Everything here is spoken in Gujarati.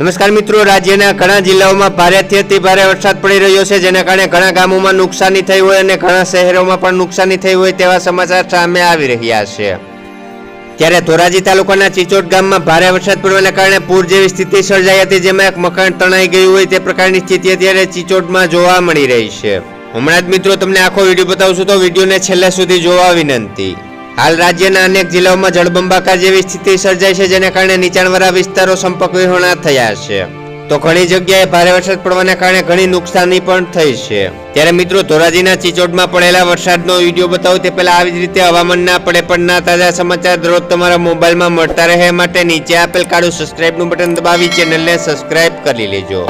નમસ્કાર મિત્રો, રાજ્યના ઘણા જિલ્લાઓમાં ભારેથી અતિ ભારે વરસાદ પડી રહ્યો છે, જેના કારણે ઘણા ગામોમાં નુકસાની થઈ હોય અને ઘણા શહેરોમાં પણ નુકસાની થઈ હોય તેવા સમાચાર સામે આવી રહ્યા છે. ત્યારે ધોરાજી તાલુકાના ચિચોટ ગામમાં ભારે વરસાદ પડવાના કારણે પૂર જેવી સ્થિતિ સર્જાઈ હતી, જેમાં એક મકાન તણાઈ ગયું હોય તે પ્રકારની સ્થિતિ અત્યારે ચિચોટમાં જોવા મળી રહી છે. હમણાં જ મિત્રો, તમને આખો વીડિયો બતાવશું તો વિડીયોને છેલ્લે સુધી જોવા વિનંતી. હાલ રાજ્યના અનેક જિલ્લાઓમાં જળબંબાકાર જેવી સ્થિતિ સર્જાઈ છે, જેના કારણે નીચાણવાળા વિસ્તારો સંપર્ક વિહોણા થયા છે. તો ઘણી જગ્યાએ ભારે વરસાદ પડવાના કારણે ઘણી નુકસાની પણ થઈ છે. ત્યારે મિત્રો, ધોરાજીના ચિચોડમાં પડેલા વરસાદનો વીડિયો બતાવો તે પહેલા આવી જ રીતે હવામાનના પડે પડના તાજા સમાચાર દરરોજ તમારા મોબાઈલમાં મળતા રહે. માટે નીચે આપેલ કાળું સબસ્ક્રાઇબનું બટન દબાવી ચેનલને સબસ્ક્રાઇબ કરી લેજો.